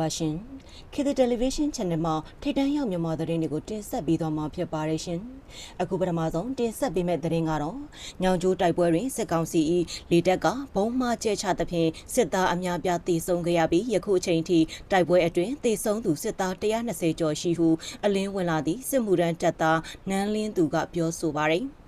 ပါရှင်ခေတ်သစ်တယ်လီဗေးရှင်း channel မှာထိတ်တန်းရောက်မြန်မာသတင်းတွေကိုတင်ဆက်ပေးသွားမှာဖြစ်ပါတယ်ရှင်အခုပထမဆုံးတင်ဆက်ပေးမယ့်သတင်းကတော့ညောင်ကျိုးတိုက်ပွဲတွင်စစ်ကောင်စီ၏လေတပ်ကဘုံမှကျဲချသဖြင့်စစ်သားအများပြားတေဆုံးခဲ့ရပြီးယခုအချိန်ထိတိုက်ပွဲအတွင်းတေဆုံးသူစစ်သား120ကျော်ရှိဟုအလင်းဝင်လာသည့်စစ်မှုထမ်းတပ်သားနန်းလင်းသူကပြောဆိုပါတယ်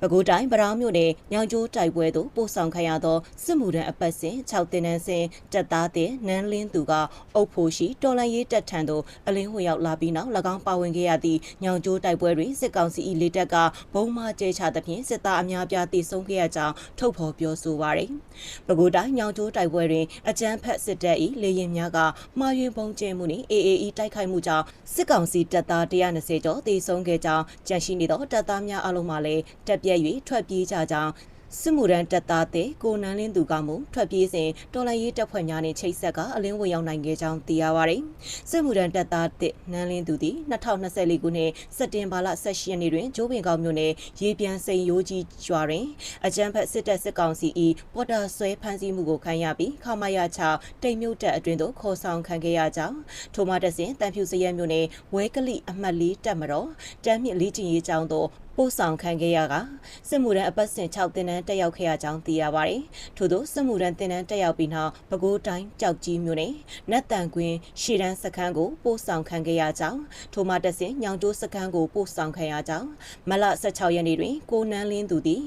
ပဲခူးတိုင်းဗရောင်းမြို့နယ်ညောင်ကျိုးတိုက်ပွဲသို့ပို့ဆောင်ခံရသောစစ်မှုထမ်းအပတ်စဉ်6တင်နန်းစဉ်တပ်သားတဲ့နန်းလင်းသူကအုပ်ဖို့ရှိတော်လန်ရေးတပ်ထံသို့အလင်းဝင်ရောက်လာပြီးနောက်၎င်းပါဝင်ခဲ့ရသည့်ညောင်ကျိုးတိုက်ပွဲတွင်စစ်ကောင်စီ၏လေတပ်ကဘုံမှကျဲချသဖြင့်စစ်သားအများပြားတေဆုံးခဲ့ရကြောင်းထုတ်ဖော်ပြောဆိုပါရယ်။ပဲခူးတိုင်းညောင်ကျိုးတိုက်ပွဲတွင်အကြမ်းဖက်စစ်တပ်၏လေရင်များကမှားယွင်းပုံကျဲမှုနှင့် AAE တိုက်ခိုက်မှုကြောင့်စစ်ကောင်စီတပ်သား120ကျော်တေဆုံးခဲ့ကြောင်းကြန့်ရှိနေသောတပ်သားများအလုံးမှလည်းတပ်ပြက်၍ထွက်ပြေးကြကြောင်းစစ်မှုရန်တပ်သားတဲ့ကိုနန်းလင်းသူကမူထွက်ပြေးစဉ်တော်လိုင်းရေးတပ်ဖွဲ့များနဲ့ချိတ်ဆက်ကအလင်းဝင်ရောက်နိုင်ခဲ့ကြောင်းသိရပါတယ်။စစ်မှုရန်တပ်သားတဲ့နန်းလင်းသူသည်2024ခုနှစ်စက်တင်ဘာလ18ရက်နေ့တွင်ဂျိုးပင်ကောက်မြို့နယ်ရေပြန်စိန်ရိုးကြီးကျွာတွင်အကြမ်းဖက်စစ်တပ်စစ်ကောင်စီ၏ပေါ်တာဆွဲဖမ်းဆီးမှုကိုခံရပြီးခမာယာချတိမ်မြုပ်တပ်အတွင်သို့ခေါ်ဆောင်ခံခဲ့ရကြောင်းထိုမှတစဉ်တန်ဖြူစရဲမြို့နယ်ဝဲကလိအမှတ်၄တပ်မတော်တမ်းမြင့်လေးကျင်ရေးကျောင်းသို့ ပို့ဆောင်ခံခဲ့ရကစစ်မှုရန်အပတ်စဉ်6တင်နန်းတက်ရောက်ခဲ့ရကြောင်းသိရပါတယ်။ထို့သောစစ်မှုရန်တင်နန်းတက်ရောက်ပြီးနောက်ပဲခူးတိုင်းကြောက်ကြီးမြို့နယ်နတ်တန်ကွင်းရှေတန်းစခန်းကိုပို့ဆောင်ခံခဲ့ရကြောင်းထိုမှတက်စဉ်ညောင်တိုးစခန်းကိုပို့ဆောင်ခံရကြောင်းမလ16ရက်နေ့တွင်ကိုနန်းလင်းသူသည်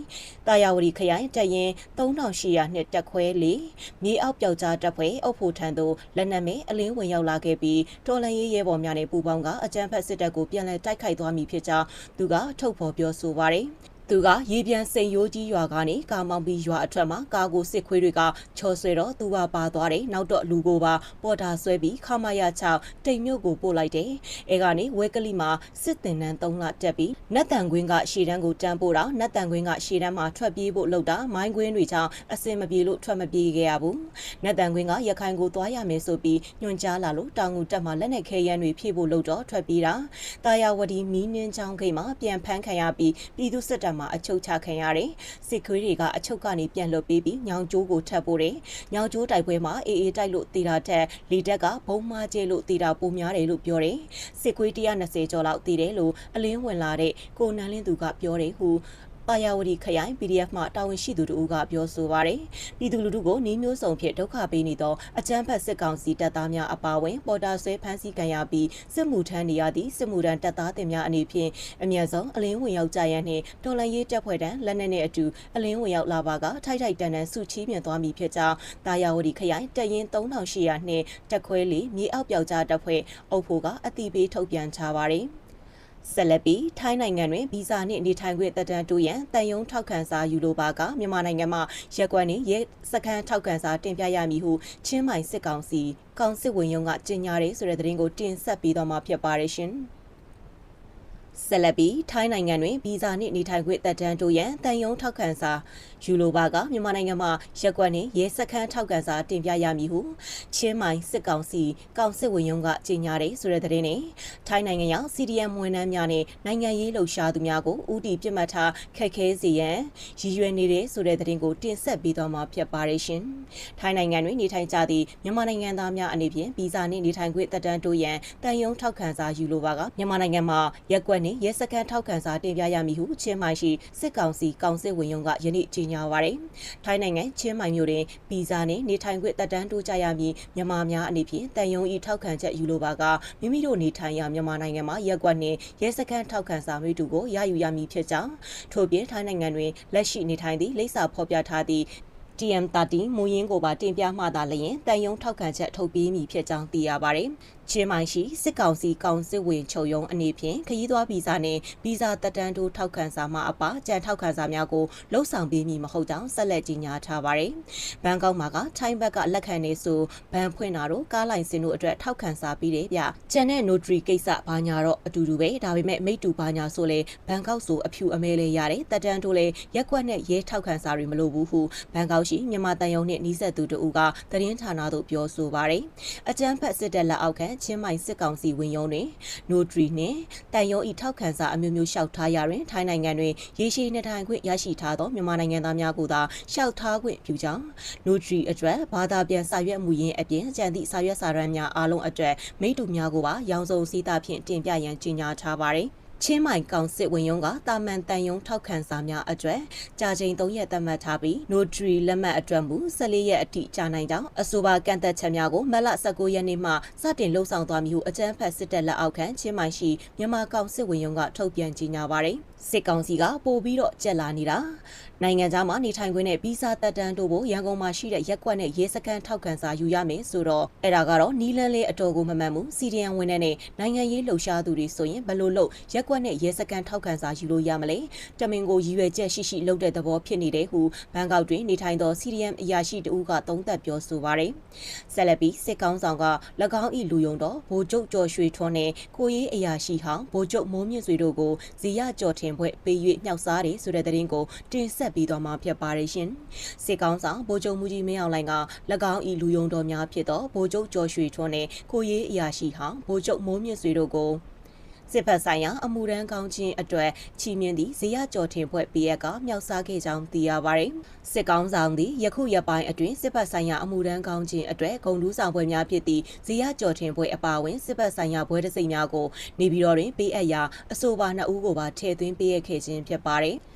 တာယာဝတီခရိုင်တပ်ရင်3800နှစ်တက်ခွဲလေးမြေအောက်ပျောက်ကြားတပ်ဖွဲ့အုပ်ဖို့ထံသို့လက်နက်မဲ့အလင်းဝင်ရောက်လာခဲ့ပြီးတော်လန်ရေးရဲဘော်များနဲ့ပူးပေါင်းကအကြမ်းဖက်စစ်တပ်ကိုပြန်လည်တိုက်ခိုက်သွားမည်ဖြစ်ကြောင်းသူကထုတ်ဖော်ပြောဆိုပါတယ်။ သူကရေပြန်စိန်ရိုးကြီးရွာကနေကာမောင်ပြီးရွာအထက်မှာကာကိုစစ်ခွေးတွေကချော်ဆွဲတော့သူကပါသွားတယ်နောက်တော့လူကိုပါပေါ်တာဆွဲပြီးခမရ6တိမ်မြို့ကိုပို့လိုက်တယ်အဲကနေဝဲကလိမှာစစ်တင်နန်း3လတက်ပြီးနတ်တန်ကွင်းကရှေတန်းကိုတန်းပို့တာနတ်တန်ကွင်းကရှေတန်းမှာထွက်ပြေးဖို့လုပ်တာမိုင်းကွင်းတွေကြောင့်အစင်မပြေလို့ထွက်မပြေးခဲ့ရဘူးနတ်တန်ကွင်းကရခိုင်ကိုသွားရမယ်ဆိုပြီးညွှန်ကြားလာလို့တောင်ငူတက်မှာလက်နက်ခဲယမ်းတွေဖြည့်ဖို့လုပ်တော့ထွက်ပြေးတာတာယာဝတီမီးနှင်းချောင်းခိတ်မှာပြန်ဖမ်းခံရပြီးပြည်သူစစ်တပ်မှာအချုပ်ချခံရတယ်။စစ်ခွေးတွေကအချုပ်ကနေပြန်လွတ်ပေးပြီးညောင်ကျိုးကိုထပ်ပို့တယ်။ညောင်ကျိုးတိုက်ပွဲမှာအေးအေးတိုက်လို့တေတာထက်လီတက်ကဘုံမာကျဲလို့တေတာပိုများတယ်လို့ပြောတယ်။စစ်ခွေး120ကျော်လောက်တေတယ်လို့အလင်းဝင်လာတဲ့ကိုနန်းလင်းသူကပြောတယ်ဟု ပါယာဝတီခရိုင် PDF မှတာဝန်ရှိသူတို့ကပြောဆိုပါရယ်ပြည်သူလူထုကိုနှီးမျိုးစုံဖြင့်ဒုက္ခပေးနေသောအကြမ်းဖက်စစ်ကောင်စီတပ်သားများအပါအဝင်ပေါ်တာဆွဲဖမ်းဆီးခံရပြီးစစ်မှုထမ်းနေရသည့်စစ်မှုထမ်းတပ်သားတင်များအနေဖြင့်အမြတ်ဆုံးအလင်းဝင်ရောက်ကြရန်နှင့်တော်လှန်ရေးတပ်ဖွဲ့တန်းလက်နက်နှင့်အတူအလင်းဝင်ရောက်လာပါကထိုက်ထိုက်တန်တန်စုချီးမြှင့်သွားမည်ဖြစ်ကြောင်းတာယာဝတီခရိုင်တရင်3800နှင့်တက်ခွဲလီမြေအောက်ပြောက်ကြားတပ်ဖွဲ့အုပ်ဖို့ကအတိပေးထုတ်ပြန်ချပါရယ် ဆက်လက်ပြီးထိုင်းနိုင်ငံတွင်ဗီဇာနှင့်နေထိုင်ခွင့်တက်တန်းတိုးရန်တန်ယုံထောက်ခံစာယူလိုပါကမြန်မာနိုင်ငံမှာရက်ကွက်နှင့်ရဲစခန်းထောက်ခံစာတင်ပြရမည်ဟုချင်းမိုင်စစ်ကောင်စီကောင်စစ်ဝင်ရုံးကကြေညာတယ်ဆိုတဲ့သတင်းကိုတင်ဆက်ပေးတော့မှာဖြစ်ပါတယ်ရှင်။ ဆက်လက်ပြီးထိုင်းနိုင်ငံတွင်ဗီဇာနှင့်နေထိုင်ခွင့်တက်တန်းတိုးရန်တန်ယုံထောက်ခံစာယူလိုပါကမြန်မာနိုင်ငံမှာရက်ကွက်နှင့်ရဲစခန်းထောက်ခံစာတင်ပြရမည်ဟုချင်းမိုင်စစ်ကောင်စီကောင်စစ်ဝင်ရုံးကကြေညာတယ်ဆိုတဲ့သတင်းနဲ့ထိုင်းနိုင်ငံရောက် CDM ဝန်ထမ်းများနဲ့နိုင်ငံရေးလှုပ်ရှားသူများကိုဥတီပြစ်မှတ်ထားခက်ခဲစေရန်ရည်ရွယ်နေတဲ့ဆိုတဲ့သတင်းကိုတင်ဆက်ပေးသွားမှာဖြစ်ပါတယ်ရှင်။ထိုင်းနိုင်ငံတွင်နေထိုင်ကြသည့်မြန်မာနိုင်ငံသားများအနေဖြင့်ဗီဇာနှင့်နေထိုင်ခွင့်တက်တန်းတိုးရန်တန်ယုံထောက်ခံစာယူလိုပါကမြန်မာနိုင်ငံမှာရက်ကွက်နှင့်ရဲစခန်းထောက်ခံစာတင်ပြရမည်ဟုချင်းမိုင်ရှိစစ်ကောင်စီကောင်စစ်ဝင်ရုံးကယနေ့ကြေညာပါရယ်။ထိုင်းနိုင်ငံချင်းမိုင်မြို့တွင်ဗီဇာနှင့်နေထိုင်ခွင့်တက်တန်းတိုးကြရမည်မြန်မာများအနေဖြင့်တန်ယုံဤထောက်ခံချက်ယူလိုပါကမိမိတို့နေထိုင်ရာမြန်မာနိုင်ငံမှာရက်ကွက်နှင့်ရဲစခန်းထောက်ခံစာမိတူကိုရယူရမည်ဖြစ်ကြောင်းထို့ပြင်ထိုင်းနိုင်ငံတွင်လက်ရှိနေထိုင်သည့်လိပ်စာဖော်ပြထားသည့် TM30 မူရင်းကိုပါတင်ပြမှသာလျင်တန်ယုံထောက်ခံချက်ထုတ်ပေးမည်ဖြစ်ကြောင်းသိရပါတယ်။ချင်းမိုင်ရှိစစ်ကောင်စီကောင်စစ်ဝင်ချုပ်ရုံးအနေဖြင့်ခရီးသွားဗီဇာနှင့်ဗီဇာတက်တန်းတိုးထောက်ခံစာမှအပကြံထောက်ခံစာများကိုလှုပ်ဆောင်ပေးမည်မဟုတ်ကြောင်းဆက်လက်ကြေညာထားပါတယ်။ဘန်ကောက်မှာကထိုင်းဘက်ကလက်ခံနေဆိုဘန်ဖွင့်တာတို့ကားလိုင်စင်တို့အတွက်ထောက်ခံစာပေးတယ်ဗျ။ကျန်တဲ့ notary ကိစ္စဘာညာတော့အတူတူပဲဒါပေမဲ့မိတူဘာညာဆိုလေဘန်ကောက်ဆိုအဖြူအမဲလေးရတယ်တက်တန်းတိုးလေရက်ကွက်နဲ့ရဲထောက်ခံစာတွေမလိုဘူးဟုဘန်ကောက်ရောက်ရှိမြန်မာတန်ယုံနှင့်နှီးဆက်သူတို့ကသတင်းဌာနသို့ပြောဆိုပါရယ်အကြမ်းဖက်စစ်တပ်လက်အောက်ခံချင်းမိုင်စစ်ကောင်စီဝင်ရုံးတွင်နိုထရီနှင့်တန်ယုံဤထောက်ခံစာအမျိုးမျိုးလျှောက်ထားရာတွင်ထိုင်းနိုင်ငံတွင်ရေရှည်နှစ်ထိုင်ခွင့်ရရှိထားသောမြန်မာနိုင်ငံသားများကိုသာလျှောက်ထားခွင့်ပြုကြောင်းနိုထရီအတွက်ဘာသာပြန်စာရွက်မှုရင်းအပြင်ကြံသည့်စာရွက်စာတမ်းများအားလုံးအတွက်မိတ္တူများကိုပါရောင်စုံစည်းသားဖြင့်တင်ပြရန်ကြေညာထားပါရယ် ချင်းမိုင်ကောင်စစ်ဝင်ရုံးကတာမန်တန်ယုံထောက်ခံစာများအတွက်ကြာချိန်3ရက်သတ်မှတ်ထားပြီး notary လက်မှတ်အတွက်မူ14ရက်အထိကြာနိုင်ကြောင်းအဆိုပါကန့်သက်ချက်များကိုမတ်လ19ရက်နေ့မှစတင်လှုပ်ဆောင်သွားမည်ဟုအကြမ်းဖက်စစ်တပ်လက်အောက်ခံချင်းမိုင်ရှိမြန်မာကောင်စစ်ဝင်ရုံးကထုတ်ပြန်ကြေညာပါရယ်စစ်ကောင်စီကပို့ပြီးတော့ကြက်လာနေတာနိုင်ငံသားမှာနေထိုင်ခွင့်နဲ့ဗီဇတက်တန်းတို့ကိုရန်ကုန်မှာရှိတဲ့ရက်ကွက်နဲ့ရဲစခန်းထောက်ခံစာယူရမယ်ဆိုတော့အဲ့ဒါကတော့နီလန်းလေးအတော်ကိုမမှန်ဘူးစီဒီအန်ဝင်တဲ့နဲ့နိုင်ငံရေးလှုပ်ရှားသူတွေဆိုရင်ဘယ်လိုလုပ်ရက်ကွက်နဲ့ရဲစခန်းထောက်ခံစာယူလို့ရမလဲတမင်ကိုရည်ရွယ်ချက်ရှိရှိလုပ်တဲ့သဘောဖြစ်နေတယ်ဟုဘန်ကောက်တွင်နေထိုင်သောစီဒီအန်အရာရှိတဦးကသုံးသပ်ပြောဆိုပါတယ်ဆက်လက်ပြီးစစ်ကောင်ဆောင်က၎င်း၏လူယုံတော်ဗိုလ်ချုပ်ကျော်ရွှေထွန်းနဲ့ကိုရေးအရာရှိဟောင်းဗိုလ်ချုပ်မိုးမြင့်စွေတို့ကိုဇီရကျော်ထင်ဘွဲ့ပေး၍မြောက်စားတယ်ဆိုတဲ့သတင်းကိုတင်ဆက်ပြီးတော့မှာဖြစ်ပါတယ်ရှင်စစ်ကောင်ဆောင်ဗိုလ်ချုပ်မူကြီးမင်းအောင်လှိုင်က၎င်း၏လူယုံတော်များဖြစ်သောဗိုလ်ချုပ်ကျော်ရွှေထွန်းနဲ့ကိုရေးအရာရှိဟောင်းဗိုလ်ချုပ်မိုးမြင့်စွေတို့ကို စစ်ဖက်ဆိုင်ရာအမှုရန်ကောင်းခြင်းအတွက်ချီးမြှင့်သည့်ဇေယကျော်ထင်ဖွဲ့ပေးရကမြောက်စားခဲ့ကြောင်းသိရပါတယ်။စစ်ကောင်းဆောင်သည်ယခုရက်ပိုင်းအတွင်းစစ်ဖက်ဆိုင်ရာအမှုရန်ကောင်းခြင်းအတွက်ဂုံတူးဆောင်ပွဲများဖြစ်သည့်ဇေယကျော်ထင်ဖွဲ့အပါအဝင်စစ်ဖက်ဆိုင်ရာဘွဲတစိမ့်များကိုနေပြည်တော်တွင်ပေးအပ်ရာအဆိုပါနှစ်ဦးကိုပါထည့်သွင်းပေးရခဲ့ခြင်းဖြစ်ပါတယ်။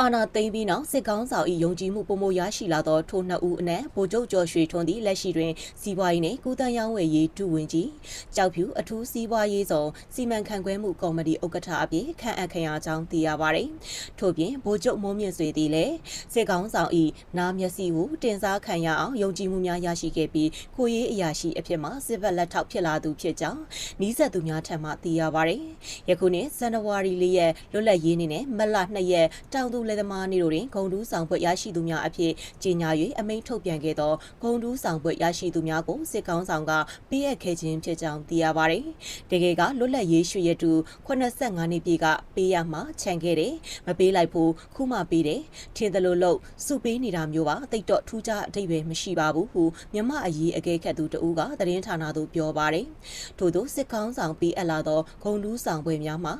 အာနာသိမ့်ပြီးနောက်စစ်ကောင်းဆောင်၏ယုံကြည်မှုပုံမရရှိလာသောထိုနှစ်ဦးအနက်ဗိုလ်ချုပ်ကျော်ရွှေထွန်းသည့်လက်ရှိတွင်စီးပွားရေးနှင့်ကုသရောင်းဝယ်ရေးဒုဝန်ကြီးကြောက်ဖြူအထူးစီးပွားရေးဆောင်စီမံခန့်ခွဲမှုကော်မတီဥက္ကဋ္ဌအဖြစ်ခန့်အပ်ခံရကြောင်းသိရပါသည်။ထို့ပြင်ဗိုလ်ချုပ်မိုးမြင့်ဆွေသည်လည်းစစ်ကောင်းဆောင်၏နာမျက်စိကိုတင်စားခံရအောင်ယုံကြည်မှုများရရှိခဲ့ပြီးကိုရေးအရာရှိအဖြစ်မှစစ်ဘက်လက်ထောက်ဖြစ်လာသူဖြစ်ကြောင်းနီးစပ်သူများထံမှသိရပါသည်။ယခုနှစ်ဇန်နဝါရီလရက်လွတ်လပ်ရေးနေ့နဲ့မတ်လ2ရက်တောင်သူလယ်သမားနေ့တို့တွင်ဂုံတူးဆောင်ဘွဲ့ရရှိသူများအဖြစ်ကြေညာ၍အမိန့်ထုတ်ပြန်ခဲ့သောဂုံတူးဆောင်ဘွဲ့ရရှိသူများကိုစစ်ကောင်းဆောင်ကပေးအပ်ခဲ့ခြင်းဖြစ်ကြောင်းသိရပါသည်။တကယ်ကလွတ်လပ်ရေးရွှေရတူ85နှစ်ပြည့်ကပေးရမှခြံခဲ့တယ်။မပေးလိုက်ဘူးခုမှပေးတယ်။ထင်သလိုလို့စုပေးနေတာမျိုးပါတိတ်တော့ထူးခြားအတိတ်ပဲမရှိပါဘူးဟုမြမအရေးအကဲခတ်သူတဦးကသတင်းဌာနသို့ပြောပါတယ်။ထို့သောစစ်ကောင်းဆောင်ပေးအပ်လာသောဂုံတူးဆောင်ဘွဲ့များမှာ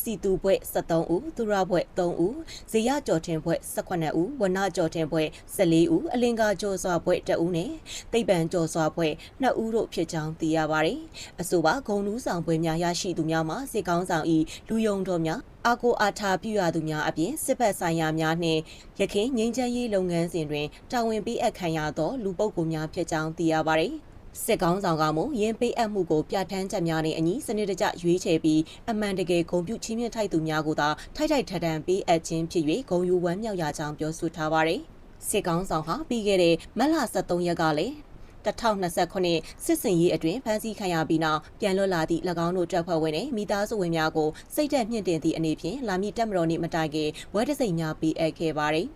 စီတူဘွဲ့73ဦးသူရဘွဲ့3ဦးဇေယကျော်ထင်ဘွဲ့18ဦးဝနကျော်ထင်ဘွဲ့14ဦးအလင်္ကာကျော်စွာဘွဲ့2ဦးနဲ့တိတ်ပံကျော်စွာဘွဲ့2ဦးတို့ဖြစ်ကြောင်းသိရပါတယ်အဆိုပါဂုံတူးဆောင်ဘွဲ့များရရှိသူများမှာစစ်ကောင်းဆောင်၏လူယုံတော်များအာကိုအာထာပြုရသူများအပြင်စစ်ဘက်ဆိုင်ရာများနှင့်ရခိုင်ငင်းချမ်းရေးလုပ်ငန်းစဉ်တွင်တာဝန်ပေးအပ်ခံရသောလူပုဂ္ဂိုလ်များဖြစ်ကြောင်းသိရပါသည် စစ်ကောင်းဆောင်ကမှရင်ပေးအပ်မှုကိုပြဋ္ဌာန်းချက်များနဲ့အညီစနစ်တကျရွေးချယ်ပြီးအမှန်တကယ်ဂုဏ်ပြုချီးမြှင့်ထိုက်သူများကိုသာထိုက်ထိုက်ထထန်ပေးအပ်ခြင်းဖြစ်၍ဂုဏ်ယူဝမ်းမြောက်ရကြောင်းပြောဆိုထားပါတယ်။စစ်ကောင်းဆောင်ဟာပြီးခဲ့တဲ့မတ်လ23ရက်ကလည်း2029စစ်စင်ရေးအတွင်းဖမ်းဆီးခံရပြီးနောက်ပြန်လွတ်လာသည့်၎င်းတို့တပ်ဖွဲ့ဝင်တွေမိသားစုဝင်များကိုစိတ်သက်မြင့်တင်သည့်အနေဖြင့်လာမည့်တပ်မတော်နှင့်မတိုင်ခင်ဝဲတစိမ့်များပေးအပ်ခဲ့ပါသည်